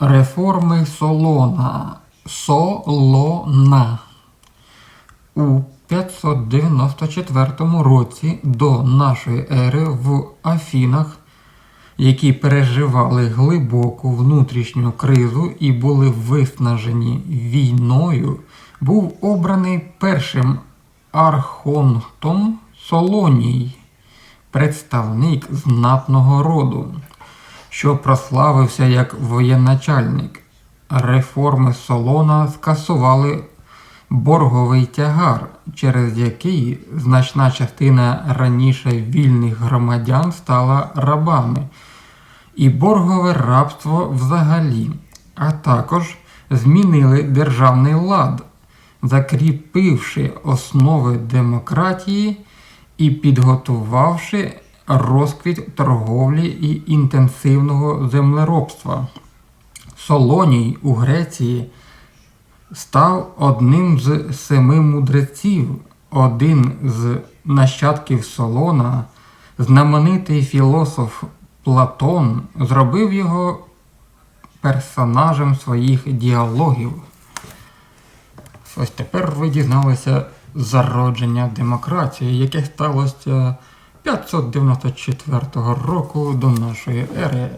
Реформи Солона. Солона. У 594 році до нашої ери в Афінах, які переживали глибоку внутрішню кризу і були виснажені війною, був обраний першим архонтом Солоній, представник знатного роду, що прославився як воєначальник. Реформи Солона скасували борговий тягар, через який значна частина раніше вільних громадян стала рабами, і боргове рабство взагалі, а також змінили державний лад, закріпивши основи демократії і підготувавши розквіт торговлі і інтенсивного землеробства. Солоній у Греції став одним з семи мудреців, один з нащадків Солона, знаменитий філософ Платон, зробив його персонажем своїх діалогів. Ось тепер ви дізналися зародження демократії, яке сталося 594 року до нашої ери.